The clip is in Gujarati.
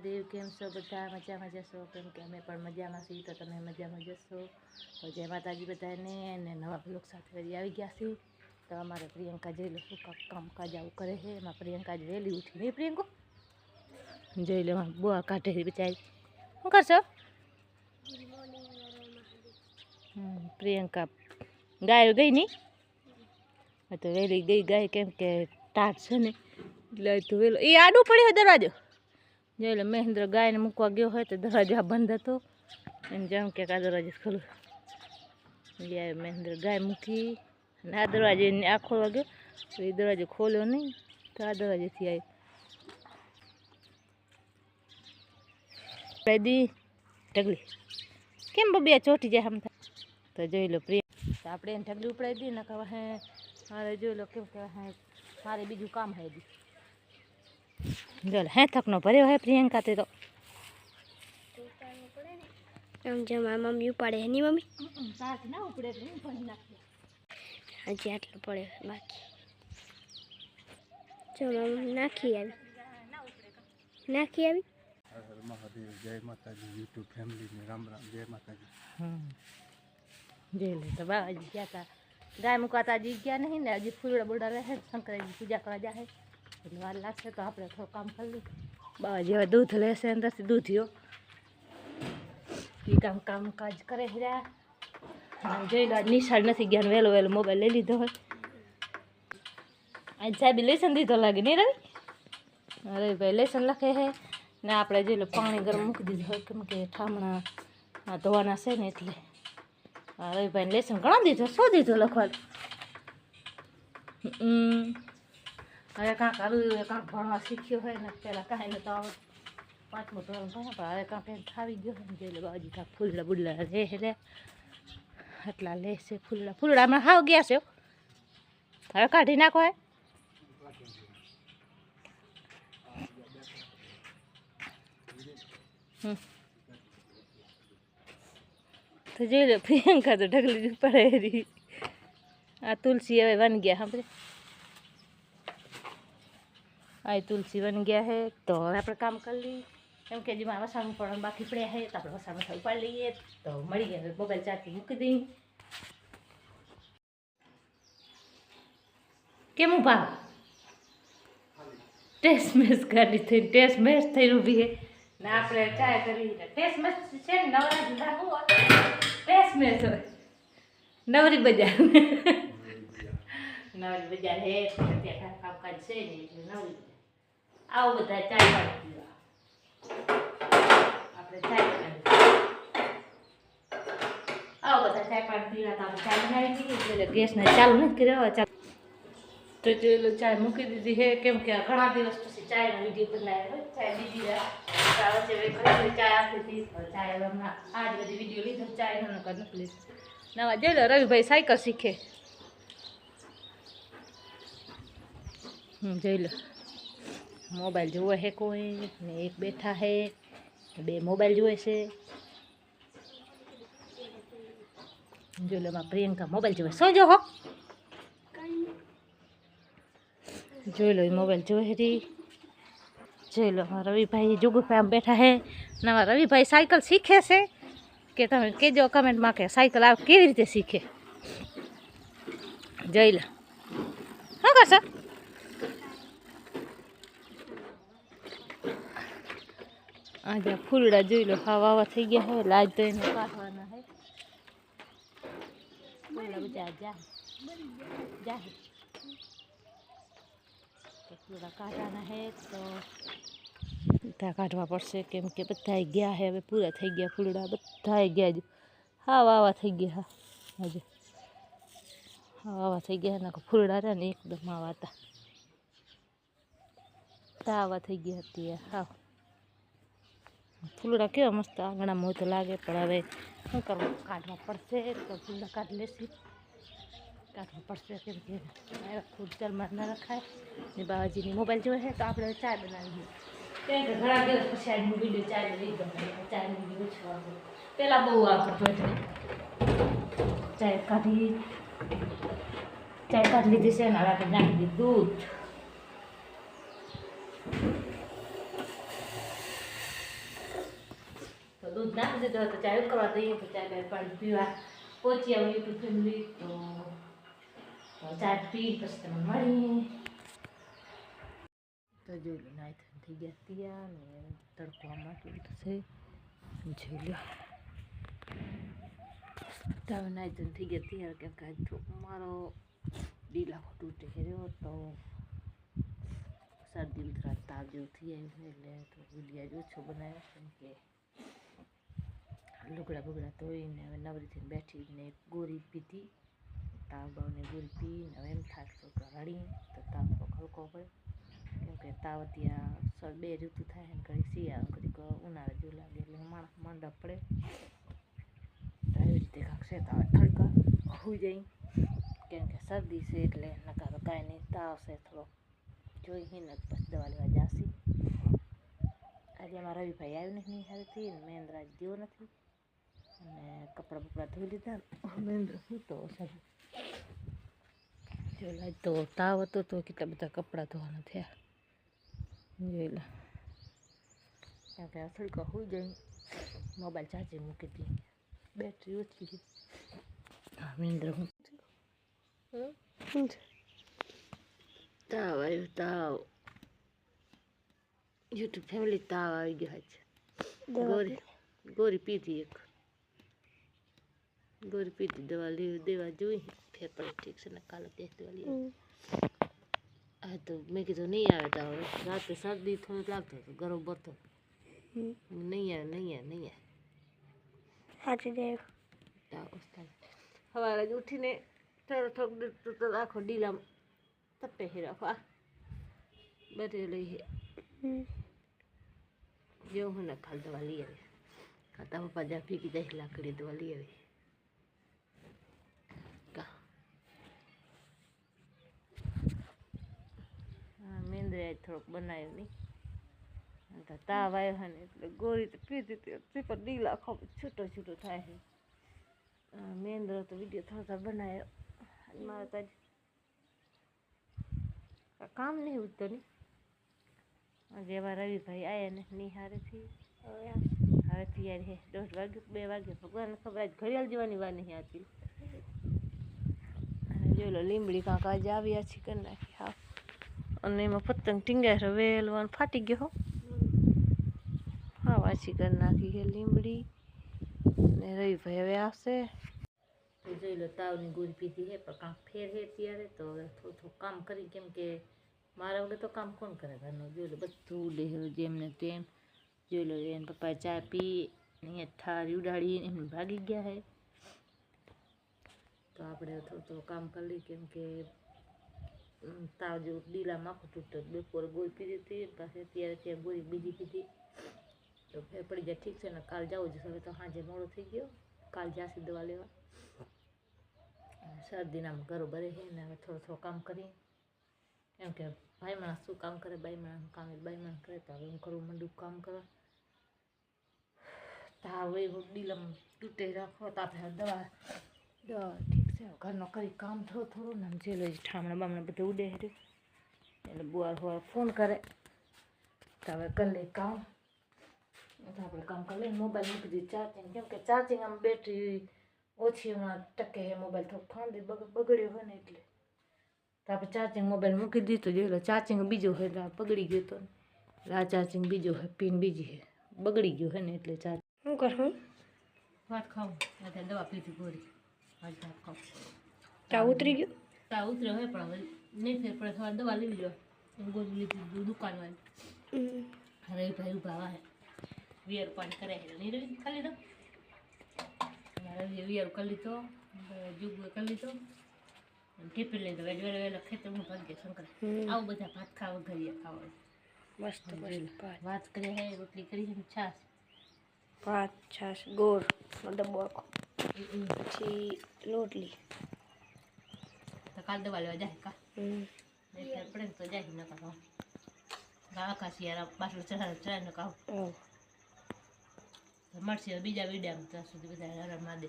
મહાદેવ કેમ છો? બધા મજામાં જશો? કેમ કે અમે પણ મજામાં છીએ, તો તમે મજામાં જશો? તો જય માતાજી બધાને, અને નવા બ્લોક સાથે ફરી આવી ગયા છે તો અમારે પ્રિયંકા જોઈ લો, શું કામ કામકાજ આવું કરે છે? એમાં પ્રિયંકા જ વહેલી ઉઠી નહીં પ્રિયંકો? જોઈ લો બુઆ કાઢે બિચારી. શું કરશો? પ્રિયંકા ગાય ગઈ નહીં તો વહેલી ગઈ ગાય, કેમ કે ટાટ છે ને, એટલે તો વહેલો એ આડું પડ્યો દરવાજો? જોઈ લો, મહેન્દ્ર ગાયને મૂકવા ગયો હોય તો દરવાજો આ બંધ હતો. એને જેમ કે આ દરવાજો ખોલું ગયા મહેન્દ્ર ગાય મૂકી અને આ દરવાજો એને આ ખોલવા ગયો. તો એ દરવાજો ખોલ્યો નહીં, તો આ દરવાજેથી આવ્યો દી ઢગલી. કેમ બબે ચોટી જાય આમ થાય તો જોઈ લો પ્રિય, તો આપણે એને ઢગલી ઉપડાવી દઈએ ને કહે હે, મારે જોઈ લો કેમ કે હે, મારે બીજું કામ હે દી જો હે થકનો ભર્યો હે પ્રિયંકા તે તો. આમ જે મારી મમ્મી ઉપાડે એની મમ્મી? સાથ ના ઉપડે એટલે હું ભણી નાખીએ હજી આટલું પડે બાકી. જો મારી મમ્મી નાખી આવી. નાખી આવી? હર હર મહાદેવ જય માતાજી યુટ્યુબ ફેમિલીને રામ રામ જય માતાજી. હમ જોઈ લે તો બાબાજી ગયા હતા ગાય મુકાતા હજી ગયા નહીં ને હજી ફૂલડા બુલડા રહે શંકરજી પૂજા કરવા જાય વાર લાગશે તો આપણે થોડું કામ કરી લઈએ. બાબાજી જેવા દૂધ લેશે અંદરથી દૂધિયો એ કામ કામકાજ કરે રહ્યા જોઈ લો, નિશાળ નથી ગયા વહેલો વહેલો મોબાઈલ લઈ લીધો હોય. આજ સાહેબ લેસન દીધો લાગે નહીં રવિ? અરે ભાઈ લેસન લખે છે. ને આપણે જોઈ લો, પાણી ગરમ મૂકી દીધું હોય. કેમ કે ઠામણા ધોવાના છે ને એટલે. રવિભાઈને લેસન ઘણા દીધો શું દીધું લખવાનું. હમ. હવે કાંક આવ્યું કાંક ભણવા શીખ્યો હોય ને પહેલાં કાંઈ નતો આવડતું પાંચમું ધોરણ ભણ્યા હવે કાંક એને થાવી ગયો હોય ને જોઈ લો બાજી કાંક ફૂલડા બુડલા લે રે એટલા લેશે ફૂલડા ફૂલડા હમણાં હાવ ગયા છે. હવે કાઢી નાખો હે તો જોઈ લો પ્રિયંકા તો ઢગલી પડે આ તુલસી હવે બન ગયા આપણે આ તુલસી બન ગયા હે તો હવે આપણે કામ કરી લઈએ. કેમ કે જેમાં વસાણું પણ બાકી પડ્યા હે તો આપણે વસાણ વસાણ ઉપાડી લઈએ. તો મળી ગયા મોબાઈલ ચાર્જિંગ મૂકી દઈએ. કેમ ભાવ ટેસ્ટ મેચ ગાડી થઈ ટેસ્ટ મેચ થઈ ઊભી હે. ને આપણે ચાય કરી ટેસ્ટ મેચ છે ને નવરા જુદા હોય ટેસ્ટ મેચ હોય. નવરી બજાર. નવરી બજાર. હે ત્યાં કામકાજ છે ને એટલે નવરી આવો બધા ચાય પાડી પીવા. આપણે ચાય આવો બધા ચાય પીવા તો આપણે ચાય બનાવી ગેસને ચાલુ નથી કર્યો ચાલુ. તો પેલું ચાય મૂકી દીધી હે કેમ કે ઘણા દિવસ પછી ચાયનો વીડિયો બનાવ્યો ચાય વાર. વચ્ચે ચાય આપી હતી. ચાય હમણાં બધી વીડિયો લીધો ચાય નવા જઈ લો રવિભાઈ સાયકલ શીખે. હમ, જોઈ લો. મોબાઈલ જોવે છે કોઈ, ને એક બેઠા છે બે મોબાઈલ જોવે છે. જોઈ લો, એમાં પ્રિયંકા મોબાઈલ જુએ શું જો હો? જોઈ લો મોબાઈલ જોઈ હતી જોઈ લો રવિભાઈ જુગુભાઈ આમ બેઠા હે. નવા રવિભાઈ સાયકલ શીખે છે. કે તમે કહેજો કમેન્ટમાં કે સાયકલ આ કેવી રીતે શીખે. જોઈ લો. શું કરશો? આજે ફૂલડા જોઈ લો, હા, વાવા થઈ ગયા હે લાજ તો એને કાઢવાના હે. ફૂલડા બધા જા જા તો કાઢવાના હે, તો બધા કાઢવા પડશે કેમ કે બધા ગયા હે, હવે પૂરા થઈ ગયા ફૂલડા બધા ગયા હા, વાવા થઈ ગયા, હા, આજે. હા, વાવા થઈ ગયા ને ફૂલડા રહ્યા ને એકદમ આવા હતા. તાવા થઈ ગયા હતી હા. ફૂલડા કેવા મસ્ત આંગણામાં હોય તો લાગે, પણ હવે શું કરવું? કાઢવા પડશે તો ફૂલડા કાઢી લેશે. કાઢવું પડશે કેમ કે ખૂબ જલમાં ના રખાય. ને બાબાજીની મોબાઈલ છે, તો આપણે ચા બનાવી કે ઘણા દિવસ પછી આજનો વીડિયો બહુ એટલે ચાય કાઢી ચાય કાઢી લીધી છે ને હવે નાખી દીધું દૂધ. દૂધ નાખી દીધો તો ચાય કરવા દઈએ તો ચા બાય પાણી પીવા પહોંચી આવું યુટ્યુબ ફેમિલી તો ચા પી, પછી તમે મળીએ. તો લો નાય થઈ ગયા ત્યાં ને તડકો આમાં થશે જોઈ લો. તમે નાય થઈ ગયા તૈયાર કેમ કે મારો ડીલા તૂટે રહ્યો તો શરદી આવ્યું એટલે તો જ ઓછો બનાવ્યો કેમ લુગડા બુગડા ધોઈને હવે નવરી થઈને બેઠીને ગોરી પીધી. તાવ બાવને ગોરી પીને હવે એમ થાય તો રડી તો તાવ થોડોક હલકો પડે કેમ કે તાવ ત્યાં બે ઋતુ થાય ને ઘડી શિયાળો, ઘડીક ઉનાળા જેવું લાગે એટલે માણસ માંદા પડે. તો એવી રીતે કાંક છે તાવ હવે હોઈ જાય કેમ કે શરદી છે એટલે નકારો કાંઈ નહીં, તાવ છે થોડો જોઈ ને પછી દવા લેવા જાશી આજે અમારા રવિભાઈ આવ્યું નથી હારેથી મહેન્દ્રાજ ગયો નથી. અને કપડાં બપડા ધોઈ લીધા. મહેન્દ્ર સારું જોઈ સાહેબ લાજ તો તાવ હતો તો કેટલા બધા કપડાં ધોવાના થયા. જોઈ લે. આપણે કે થોડીક હોઈ જાય. મોબાઈલ ચાર્જિંગ મૂકી દઈએ. બેટરી ઓછી છે. હા મહેન્દ્ર હું. તાવ આવ્યો તાવ. યુટ્યુબ ફેમિલી તાવ આવી ગયો છે. ગોરી ગોરી પીધી એક. ગોરી પીધી દવા લેવી દેવા જોઈ ફેર પડે ઠીક છે ને કાલે દેખ દવા લઈ આવી. આ તો મેં કીધું નહીં આવે તો હવે રાતે શરદી થોડુંક લાગતો હતો ગરમ ભરતો નહીં આવે નહીં આવે નહીં આવે સાચી દેવ તાવ ઓછા સવારે જ ઉઠીને થોડો થોડોક દૂધ તો આખો ડીલામ તપે હે રાખો આ બધે લઈ હે જેવું હું ને ખાલ દવા લઈ આવી ખાતા પપ્પા જ્યાં ફીકી જાય લાકડી દવા લઈ આવી કા હા મેંદરે આજ થોડોક બનાવ્યો નહીં અને તો તાવ આવ્યો છે ને એટલે ગોળી તો પીધી હતી. તે પર ડીલા આખો છૂટો છૂટો થાય છે. હા, મેંદરો તો વીડિયો થોડો થોડો બનાવ્યો. અને મારે તો આજ કાંઈ કામ નહીં ઉઠતો નહીં આજે એવા રવિભાઈ આવ્યા ને નિહારેથી હવે તૈયાર છે. દોઢ વાગે બે વાગે ભગવાનને ખબર આજ ઘડિયાળ જવાની વાર નહીં હતી. અને જોઈ લો લીમડી કાંક આજે આવ્યા છે કરી નાખી હા. અને એમાં પતંગ ટીંગાય વેલવાન ફાટી ગયો હો. હા વાંચી કરી નાખી છે લીમડી ને રવિભાઈ હવે આવશે. જોઈ લો, તાવની ગોળી પીધી છે પણ કાંક ફેર છે ત્યારે તો હવે થોડું થોડું કામ કરી, કેમ કે મારા વગર તો કામ કોણ કરે ઘરનું? જોઈ લો, બધું ઉડે જેમને તેમ. જોઈ લો, એને પપ્પાએ ચા પી અહીંયા થાળી ઉડાડી એમને ભાગી ગયા છે તો આપણે થોડું થોડું કામ કરી કેમ કે તાવ જેવું ડીલા માખું તૂટતો બપોરે ગોળી પીધી હતી, પાછી અત્યારે ત્યાં ગોળી બીજી પીધી. તો ફેર પડી જાય ઠીક છે, ને કાલ જવું છે, હવે તો સાંજે મોડો થઈ ગયો, કાલ જાસી દવા લેવા. શરદીના ઘરો ભરે છે, ને હવે થોડું થોડું કામ કરી એમ કે ભાઈ માણસ શું કામ કરે, બાઈ માણસ કામ બાઈ માણસ કરે, તો હવે હું કરું મંડું કામ કરવા. તાવ એ ડીલમ તૂટે રાખો તાપે દવા દવા ઠીક છે હવે ઘરનો કરી કામ થોડું થોડું ને આમ જે લો ઠામણા બામણા બધું ઉડે હેર્યું એટલે બુઆ હોય ફોન કરે. તો હવે કરી લઈ કામ. તો આપણે કામ કરી લઈએ મોબાઈલ મૂકી દીધી ચાર્જિંગ કેમ કે ચાર્જિંગ આમ બેટરી ઓછી હમણાં ટકે હે મોબાઈલ થોડોક ઠંડી બગ બગડ્યો હોય ને એટલે. તો આપણે ચાર્જિંગ મોબાઈલ મૂકી દીધું. જોઈ લો ચાર્જિંગ બીજું હોય એટલે આ બગડી ગયું તો. એટલે આ ચાર્જિંગ બીજું હોય પિન બીજી છે બગડી ગયું હોય ને એટલે ચાર્જ શું કરું? ભાત ખાવું અત્યારે દવા પીધી ગોળી. ભાત ભાત ખાવું ચા ઉતરી ગયું તાવ ઉતર્યો હોય પણ હવે નહીં ફેર પડે સવારે દવા લેવી લો ગોળી લીધી દુકાનવાળી અરે ભાઈ ઊભા આવે વિયર પાણી કરે છે નહીં રવિ ખાલી દો રવિ વિયર કરી લીધો જુગુએ કરી લીધો ટિફિન લઈ દો વેડ વેડ વેલો ખેતરમાં ભાગ્ય શંકર આવું બધા ભાત ખાવા ઘરે ખાવા મસ્ત મસ્ત ભાત વાત કરીએ હે રોટલી કરી છે ને છાશ ભાત છાશ ગોળ ડબ્બો આખો પછી રોટલી. તો કાલ દવા લેવા જાય કા? પડે તો જાય ન કાઢો આખા શિયાળા બાટલો ચઢાવે ચઢાવે ન કાઢો. મળશે બીજા વિડીયામાં ત્યાં સુધી બધા હરણમાં દે.